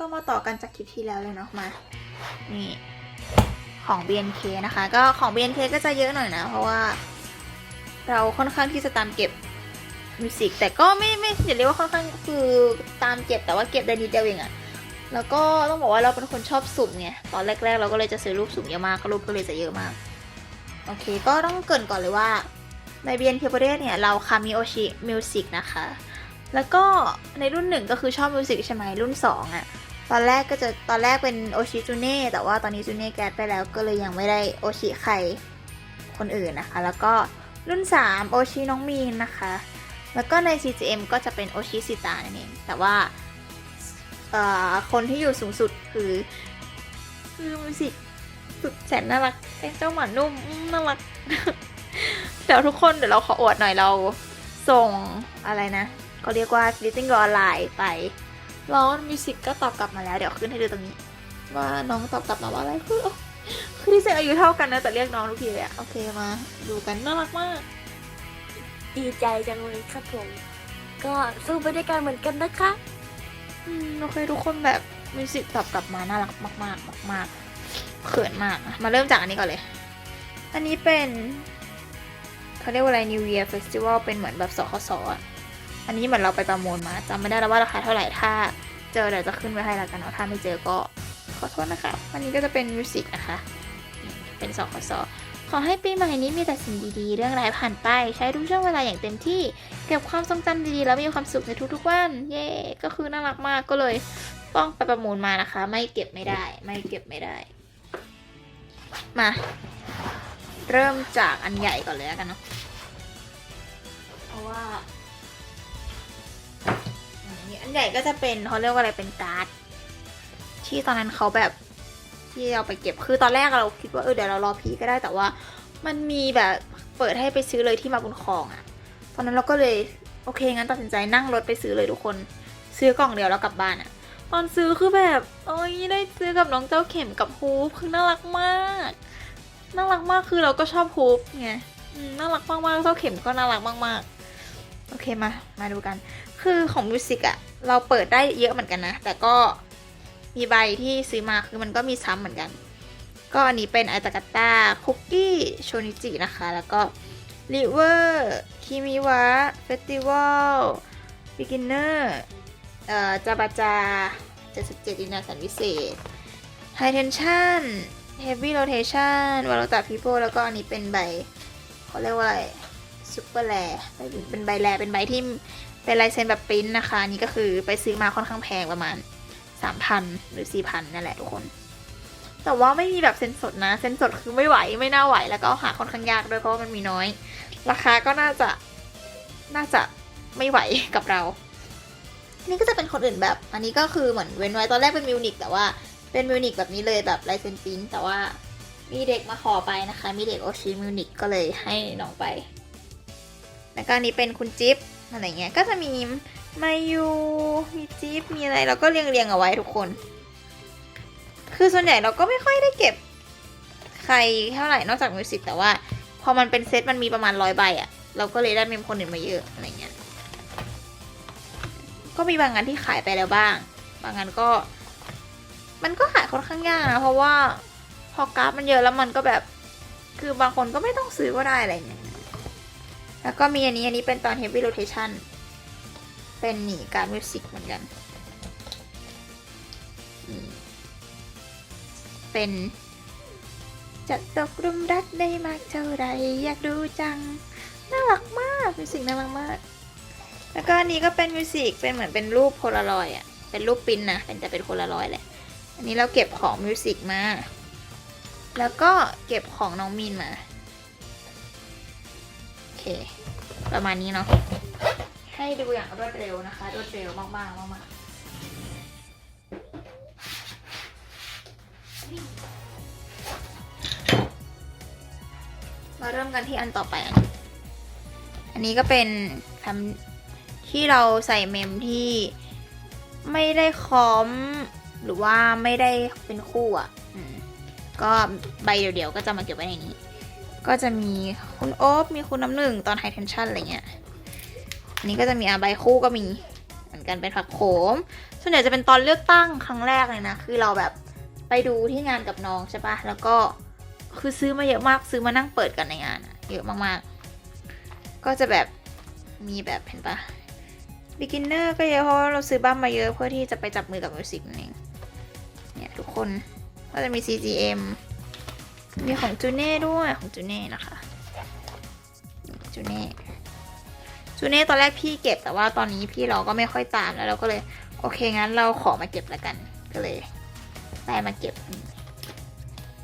ก็มาต่อกันจากคลิปที่แล้วเลยเนาะมา นี่ของ BNK นะคะ ก็ของ BNK ก็จะเยอะหน่อยนะ เพราะว่าเราค่อนข้างที่จะตามเก็บมิวสิกแต่ก็ไม่ไม่อย่าเรียกว่าค่อนข้างคือตามเก็บแต่ว่าเก็บได้นิดเดียวเองอะแล้วก็ต้องบอกว่าเราเป็นคนชอบสุ่มไงตอนแรก ๆ เราก็เลยจะซื้อรูปสุ่มเยอะมากก็รูปก็เลยจะเยอะมากโอเค ก็ต้องเกรินก่อนเลยว่าใน BNK ประเทศเนี่ยเราคามิโอชิมิวสิกนะคะ แล้วก็ในรุ่นหนึ่งก็คือชอบมิวสิกใช่ไหมรุ่นสองอะ ตอนแรกก็จะตอนแรกเป็นโอชิจูเน่แต่ว่าตอนนี้จูเน่แกสไปแล้วก็เลยยังไม่ได้โอชิใครคนอื่นนะคะ แล้วก็รุ่น 3 โอชิน้องมีนนะคะ แล้วก็ใน CGM ก็จะเป็นโอชิสิตานั่นเองแต่ว่าเอ่อคนที่อยู่สูงสุดคือคือมิสิกสุดแสนน่ารักไอ้เจ้าหมานุ่มน่ารักเดี๋ยวทุกคนเดี๋ยวเราขออวดหน่อยเราส่งอะไรนะเขาเรียกว่า Listening Go Online ไป แล้วมิวสิกก็ตอบกลับมาแล้ว เดี๋ยวขึ้นให้ดูตรงนี้ ว่าน้องตอบกลับมาว่าอะไรคือคือที่เซนอายุเท่ากันนะแต่เรียกน้องทุกทีเลยอะโอเคมา ดูกันน่ารักมาก ดีใจจังเลยครับผม ก็สู้ไปด้วยกันเหมือนกันนะคะอืมโอเคทุกคนแบบมิวสิกตอบกลับมาน่ารักมากมากมากมาก ๆเขินมากอะมาเริ่มจากอันนี้ก่อนเลย อันนี้เป็นเขาเรียกว่าอะไร New Year Festival เป็นเหมือนแบบสคสอะ อันนี้เหมือนเราไปประมูลมาจำไม่ได้แล้วว่าราคาเท่าไหร่ถ้า เจอเดี๋ยวจะขึ้นไว้ให้แล้วกันเนาะถ้าไม่เจอก็ขอโทษนะคะอันนี้ก็จะเป็นมิวสิกนะคะเป็นสคสขอให้ปีใหม่นี้มีแต่สิ่งดีๆ เรื่องร้ายผ่านไป ใช้ทุกช่วงเวลาอย่างเต็มที่ เก็บความทรงจำดีๆ แล้วมีความสุขในทุกๆวัน เย่ก็คือน่ารักมากก็เลยต้องไปประมูลมานะคะ ไม่เก็บไม่ได้ ไม่เก็บไม่ได้ มา เริ่มจากอันใหญ่ก่อนเลยแล้วกันเนาะเพราะว่า อันใหญ่ก็จะเป็นเขาเรียกว่าอะไรเป็นการ์ดที่ตอนนั้นเขาแบบที่เอาไปเก็บคือตอนแรกเราคิดว่าเออเดี๋ยวเรารอพีก็ได้แต่ว่า มันมีแบบเปิดให้ไปซื้อเลยที่มาบุญคลองอะตอนนั้นเราก็เลยโอเคงั้นตัดสินใจนั่งรถไปซื้อเลยทุกคน ซื้อกล่องเดียวแล้วกลับบ้านอะตอนซื้อคือแบบโอ้ยได้ซื้อกับน้องเจ้าเข็มกับฮูปคือน่ารักมากน่ารักมากคือเราก็ชอบฮูปไงน่ารักมากๆเจ้าเข็มก็น่ารักมากๆ โอเคมา มาดูกัน คือของมิวสิกอะ เราเปิดได้เยอะเหมือนกันนะ แต่ก็มีใบที่ซื้อมาคือมันก็มีซ้ำเหมือนกัน ก็อันนี้เป็นไอตากาต้าคุกกี้โชนิจินะคะ แล้วก็ริเวอร์คิมิวะเฟสติวัลบิกินเนอร์เอ่อจาบาจา77อินาสันวิเศษไฮเทนชันเฮฟวี่โรเทชันวาโลตาพีโปแล้วก็อันนี้เป็นใบเขาเรียกว่าอะไรซูเปอร์แลเป็นใบแลเป็นใบที่ เป็นลายเซ็นแบบปริ้นท์นะคะนี่ก็คือไปซื้อมาค่อนข้างแพงประมาณ 3,000 หรือ 4,000 นั่นแหละทุกคน แต่ว่าไม่มีแบบเซ็นสดนะ เซ็นสดคือไม่ไหวไม่น่าไหวแล้วก็หาค่อนข้างยากด้วยเพราะว่ามันมีน้อย ราคาก็น่าจะน่าจะไม่ไหวกับเราอันนี้ก็จะเป็นคนอื่นแบบ อันนี้ก็คือเหมือนเว้นไว้ตอนแรกเป็นมิวนิกแต่ว่าเป็นมิวนิกแบบนี้เลยแบบลายเซ็นปริ้นแต่ว่ามีเด็กมาขอไปนะคะ มีเด็กโอชิมิวนิกก็เลยให้น้องไป แล้วก็นนี้เป็นคุณจิ๊บ อะไรเงี้ย ก็จะมีมายูมีจิ๊บมีอะไรเราก็เรียงเรียงๆเอาไว้ทุกคน คือส่วนใหญ่เราก็ไม่ค่อยได้เก็บใครเท่าไหร่นอกจากมิวสิกแต่ว่า พอมันเป็นเซตมันมีประมาณร้อยใบอะเราก็เลยได้เมมคนอื่นมาเยอะอะไรเงี้ย ก็มีบางงานที่ขายไปแล้วบ้าง บางงานก็ มันก็ขายค่อนข้างยากนะ เพราะว่าพอกราฟมันเยอะแล้วมันก็แบบ คือบางคนก็ไม่ต้องซื้อก็ได้อะไรเงี้ย แล้วก็มีอันนี้ อันนี้เป็นตอน heavy rotation เป็นหนีการมิวสิกเหมือนกัน เป็นจะตกหลุมรักได้มากเท่าไรอยากดูจัง น่ารักมากมิวสิกน่ารักมาก แล้วก็อันนี้ก็เป็นมิวสิกเป็นเหมือนเป็นรูปโพลารอยด์อะ เป็นรูปปิ้นนะ เป็นแต่เป็นโพลารอยด์แหละ อันนี้เราเก็บของมิวสิกมา แล้วก็เก็บของน้องมีนมา เค ประมาณนี้เนาะให้ดูอย่างรวดเร็วนะคะ รวดเร็วมากๆมากๆมาเริ่มกันที่อันต่อไป อันนี้ก็เป็นทำที่เราใส่เมมที่ไม่ได้คอมหรือว่าไม่ได้เป็นคู่อะก็ใบเดี่ยวๆก็จะมาเก็บไว้ในนี้ ก็จะมี คุณโอ๊บมีคุณน้ำหนึ่งตอนไฮเทนชันอะไรเงี้ยอันนี้ก็จะมีอาใบคู่ก็มีเหมือนกันเป็นผักโขม ส่วนใหญ่จะเป็นตอนเลือกตั้งครั้งแรกเลยนะ คือเราแบบไปดูที่งานกับน้องใช่ปะแล้วก็คือซื้อมาเยอะมากซื้อมานั่งเปิดกันในงานเยอะมากๆ ก็จะแบบมีแบบเห็นปะ beginner ก็เยอะเพราะาเราซื้อบ้ามมาเยอะเพื่อที่จะไปจับมือกับมิวสิกนั่นเองเนี่ยทุกคนก็จะมี CGM มีของจูเน่ด้วยของจูเน่นะคะ จูเน่จูเน่ตอนแรกพี่เก็บแต่ว่าตอนนี้พี่เราก็ไม่ค่อยตามแล้วเราก็เลย โอเคงั้นเราขอมาเก็บแล้วกัน ก็เลยได้มาเก็บ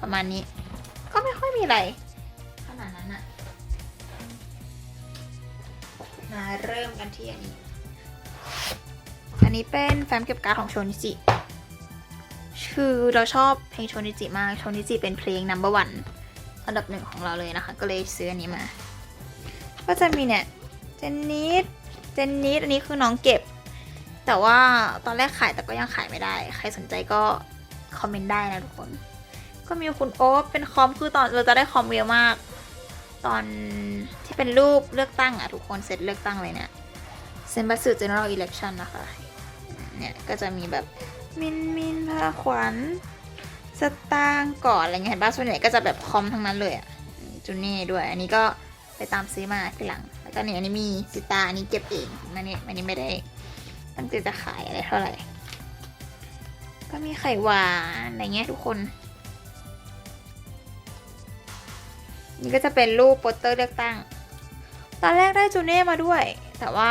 ประมาณนี้ ก็ไม่ค่อยมีอะไร ขนาดนั้นอะมาเริ่มกันที่อันนี้ อันนี้เป็นแฟ้มเก็บการ์ดของโชนิจิ คือเราชอบเพลงโชนิจิมาก โชนิจิเป็นเพลง number one อันดับหนึ่งของเราเลยนะคะ ก็เลยซื้ออันนี้มา ก็จะมีเนี่ยเจนนิสเจนนิสอันนี้คือน้องเก็บ แต่ว่าตอนแรกขายแต่ก็ยังขายไม่ได้ ใครสนใจก็คอมเมนต์ได้นะทุกคน ก็มีคุณโอ๊เป็นคอมคือตอนเราจะได้คอมเยอะมาก ตอนที่เป็นรูปเลือกตั้งอะทุกคนเสร็จเลือกตั้งเลยเนี่ยเซนบัสสึ general election นะคะเนี่ยก็จะมีแบบมินมินพาขวัญสตางก่อนอะไรเงี้ยเห็นป่ะส่วนใหญ่ก็จะแบบคอมทั้งนั้นเลยอะจูเน่ด้วย อันนี้ก็ ไปตามซื้อมาทีหลัง แล้วก็เนี่ยอันนี้มีสิตาอันนี้เก็บเองอันนี้อันนี้ไม่ได้ตั้งใจจะขายอะไรเท่าไหร่ ก็มีไข่หวานอะไรเงี้ยทุกคน นี่ก็จะเป็นรูปโปสเตอร์เลือกตั้ง ตอนแรกได้จูเน่มาด้วย แต่ว่า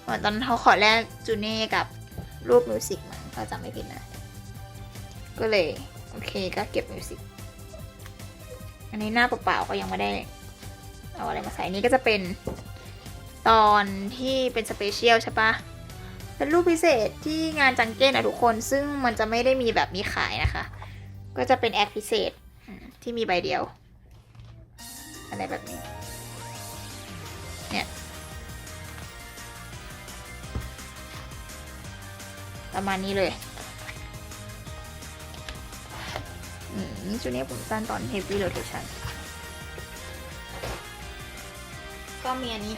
เหมือนตอนเขาขอแลกจูเน่กับรูปมิวสิกมาถ้าจำไม่ผิดนะ ก็เลย โอเคก็เก็บมิวสิกอันนี้หน้าเปล่าๆก็ยังไม่ได้ เอาอะไรมาใส่นี่ก็จะเป็นตอนที่เป็นสเปเชียลใช่ปะเป็นรูปพิเศษที่งานจังเก้นอะทุกคนซึ่งมันจะไม่ได้มีแบบมีขายนะคะ ก็จะเป็นแอดพิเศษที่มีใบเดียว อะไรแบบนี้ เนี่ยประมาณนี้เลยอืมนี่จูเนียผมสั้นตอน heavy rotation ก็มีอันนี้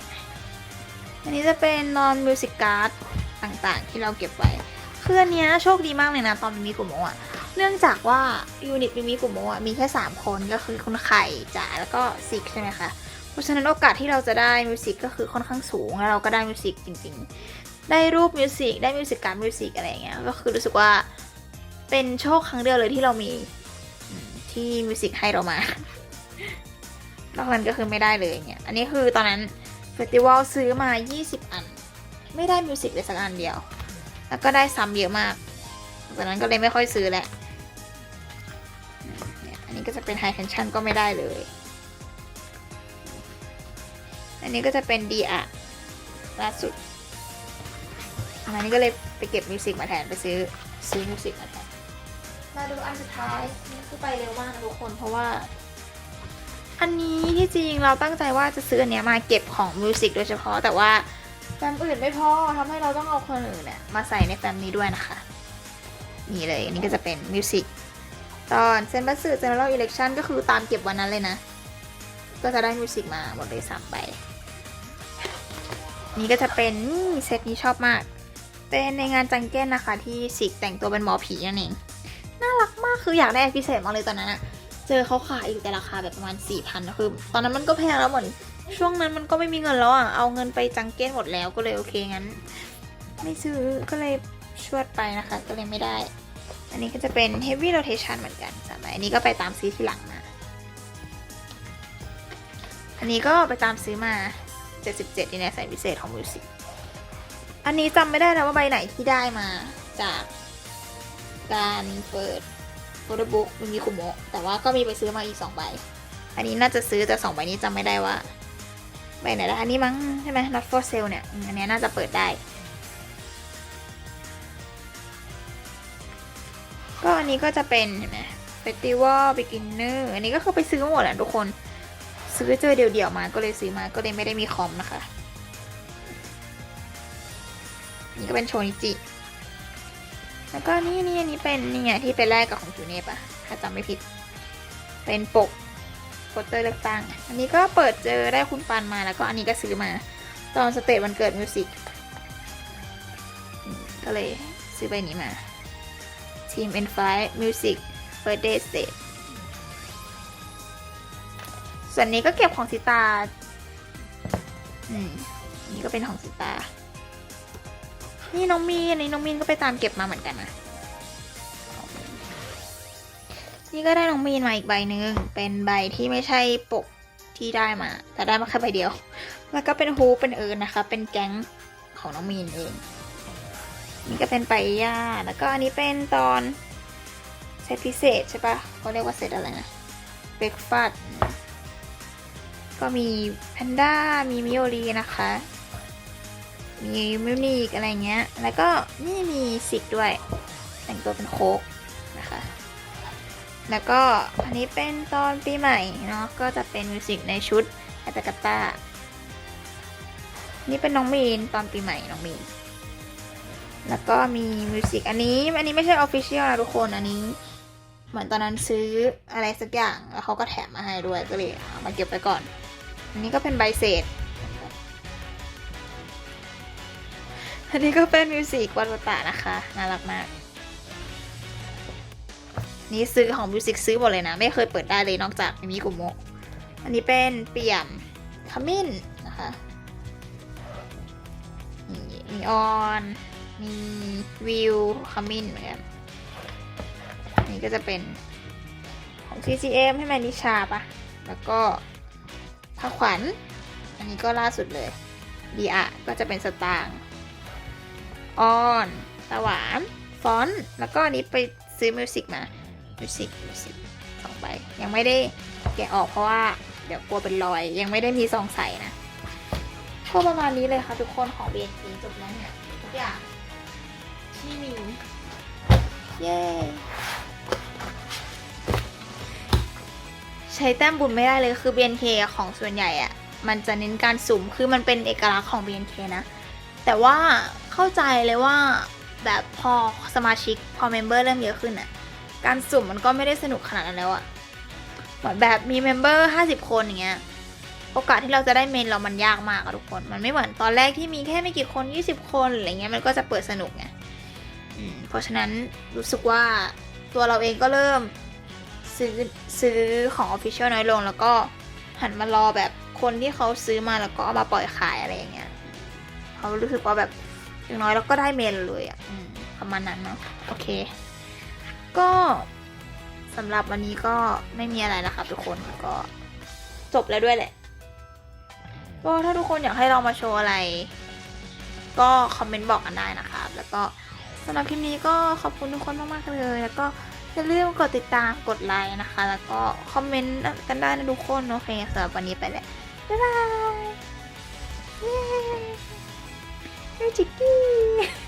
อันนี้จะเป็น non music card ต่างๆ ที่เราเก็บไว้คืออันเนี้ยโชคดีมากเลยนะ ตอนมีกลุ่มโมอะ เนื่องจากว่ายูนิตมีกลุ่มโมอะ มีแค่ 3 คนก็คือคุณไข่จ๋าแล้วก็ซิกใช่ไหมคะ เพราะฉะนั้นโอกาสที่เราจะได้มิวสิกก็คือค่อนข้างสูงแล้วเราก็ได้มิวสิกจริง ๆ ได้รูปมิวสิกได้มิวสิกการมิวสิกอะไรเงี้ยก็คือรู้สึกว่าเป็นโชคครั้งเดียวเลยที่เรามีที่มิวสิกให้เรามา นอกนั้นก็คือไม่ได้เลยเนี่ย อันนี้คือตอนนั้นเฟสติวัลซื้อมา 20 อัน ไม่ได้มิวสิกเลยสักอันเดียว แล้วก็ได้ซ้ำเยอะมากจากนั้นก็เลยไม่ค่อยซื้อแหละอันนี้ก็จะเป็นไฮเทนชั่นก็ไม่ได้เลย อันนี้ก็จะเป็นดีอะล่าสุด อันนี้ก็เลยไปเก็บมิวสิกมาแทนไปซื้อซื้อมิวสิกมาแทนมาดูอันสุดท้ายนี่คือไปเร็วมากนะทุกคนเพราะว่า อันนี้ที่จริงเราตั้งใจว่าจะซื้ออันเนี้ยมาเก็บของมิวสิกโดยเฉพาะแต่ว่าแฟ้มอื่นไม่พอทำให้เราต้องเอาคนอื่นเนี่ยมาใส่ในแฟ้มนี้ด้วยนะคะ นี่เลยอันนี้ก็จะเป็นมิวสิกตอนเซนบัสสึเจเนอเรลอิเล็กชันก็คือตามเก็บวันนั้นเลยนะ ก็จะได้มิวสิกมาหมดเลยสามใบนี่ก็จะเป็นนี่เซตนี้ชอบมาก เป็นในงานจังเก้นนะคะที่สิกแต่งตัวเป็นหมอผีนั่นเองน่ารักมากคืออยากได้พิเศษมาเลยตอนนั้นอะ เจอเขาขายอยู่แต่ราคาแบบประมาณสี่พันะคือตอนนั้นมันก็แพงแล้วเหมือน ช่วงนั้นมันก็ไม่มีเงินแล้วอะ เอาเงินไปจังเก้นหมดแล้วก็เลยโอเคงั้น ไม่ซื้อก็เลยชวดไปนะคะ ก็เลยไม่ได้ อันนี้ก็จะเป็น heavy rotation เหมือนกันสามใบอันนี้ก็ไปตามซื้อทีหลังมา อันนี้ก็ไปตามซื้อมา 77นี่เนี่ยใส่พิเศษของมิวสิกอันนี้จำไม่ได้แล้วว่าใบไหนที่ได้มาจากการเปิด โฟโต้บุ๊กมันมีคุโมะแต่ว่าก็มีไปซื้อมาอีกสองใบ อันนี้น่าจะซื้อแต่สองใบนี้จำไม่ได้ว่าใบไหนละอันนี้มั้งใช่ไหม not for sale เนี่ย อันนี้น่าจะเปิดได้ ก็อันนี้ก็จะเป็นเห็นไหม festival beginner อันนี้ก็คือไปซื้อหมดแหละทุกคน ซื้อเจอเดี่ยวๆมาก็เลยซื้อมาก็เลยไม่ได้มีคอมนะคะ นี่ก็เป็นโชนิจิ แล้วก็นี่นี่อันนี้เป็นนี่ไงที่ไปแลกกับของจูเน่ปะถ้าจำไม่ผิด เป็นปกโปสเตอร์เลือกตั้ง อันนี้ก็เปิดเจอได้คุณปันมาแล้วก็อันนี้ก็ซื้อมา ตอนสเตจวันเกิดมิวสิกก็เลยซื้อใบนี้มา Team N5 Music Birthday Stage ส่วนนี้ก็เก็บของสิตา อืมอันนี่ก็เป็นของสิตา นี่น้องมีนอันนี้น้องมีนก็ไปตามเก็บมาเหมือนกันนะ นี่ก็ได้น้องมีนมาอีกใบหนึ่งเป็นใบที่ไม่ใช่ปกที่ได้มา แต่ได้มาแค่ใบเดียว แล้วก็เป็นฮูเป็นเอิร์นนะคะ เป็นแก๊งของน้องมีนเอง นี่ก็เป็นไปย่าแล้วก็อันนี้เป็นตอนเซตพิเศษใช่ปะเขาเรียกว่าเซตอะไรนะเบรกฟาสก็มีแพนด้ามีมิโอรีนะคะ มีมิวนิกอะไรเงี้ย แล้วก็นี่มีสิกด้วย แต่งตัวเป็นโคกนะคะ แล้วก็อันนี้เป็นตอนปีใหม่เนาะ ก็จะเป็นมิวสิกในชุดแอตกาตานี่เป็นน้องมีนตอนปีใหม่น้องมีน แล้วก็มีมิวสิกอันนี้ อันนี้ไม่ใช่ออฟฟิเชียลนะทุกคน อันนี้ เหมือนตอนนั้นซื้ออะไรสักอย่าง แล้วเขาก็แถมมาให้ด้วย ก็เลยเอามาเก็บไว้ก่อน อันนี้ก็เป็นใบเศษ อันนี้ก็เป็นมิวสิกวัตตะนะคะ น่ารักมาก นี่ซื้อของมิวสิกซื้อหมดเลยนะ ไม่เคยเปิดได้เลยนอกจากมิกุโมะอันนี้เป็นเปี่ยมขมิ้นนะคะมีออน มีวิวขมิ้นเหมือนกันอันนี่ก็จะเป็นของ CCM ให้แมนิชาปะแล้วก็ผ้าขวัญ อันนี้ก็ล่าสุดเลยดีอะก็จะเป็นสตางค์ ออนตาหวานฟอนต์แล้วก็อันนี้ไปซื้อมิวสิกมามิวสิกมิวสิกสองใบยังไม่ได้แกะออกเพราะว่าเดี๋ยวกลัวเป็นรอย ยังไม่ได้มีซองใส่นะก็ประมาณนี้เลยค่ะทุกคนของ BNK จบแล้วเนี่ยทุกอย่างที่มี เย้ใช้แต้มบุญไม่ได้เลยคือ BNK อะของส่วนใหญ่อะมันจะเน้นการสุ่มคือมันเป็นเอกลักษณ์ของ BNK นะ แต่ว่า เข้าใจเลยว่าแบบพอสมาชิกพอเมมเบอร์เริ่มเยอะขึ้นอะการสุ่มมันก็ไม่ได้สนุกขนาดนั้นแล้วอะเหมือนแบบมีเมมเบอร์50คนอย่างเงี้ยโอกาสที่เราจะได้เมนเรามันยากมากอะทุกคน มันไม่เหมือนตอนแรกที่มีแค่ไม่กี่คน 20 คนอะไรเงี้ยมันก็จะเปิดสนุกไงเพราะฉะนั้นรู้สึกว่าตัวเราเองก็เริ่มซื้อซื้อของ Official น้อยลง แล้วก็หันมารอแบบคนที่เขาซื้อมาแล้วก็เอามาปล่อยขายอะไรอย่างเงี้ยเขารู้สึกว่าแบบ อย่างน้อยเราก็ได้เมนเลยอะอืมประมาณนั้นเนาะโอเค ก็สำหรับวันนี้ก็ไม่มีอะไรแล้วครับทุกคนก็จบแล้วด้วยแหละ ก็ถ้าทุกคนอยากให้เรามาโชว์อะไร ก็คอมเมนต์บอกกันได้นะครับ แล้วก็สำหรับคลิปนี้ก็ขอบคุณทุกคนมากๆเลย แล้วก็อย่าลืมกดติดตามกดไลค์นะคะ แล้วก็คอมเมนต์กันได้นะทุกคนโอเคสำหรับวันนี้ไปแล้วบ๊ายบาย Gerçekten.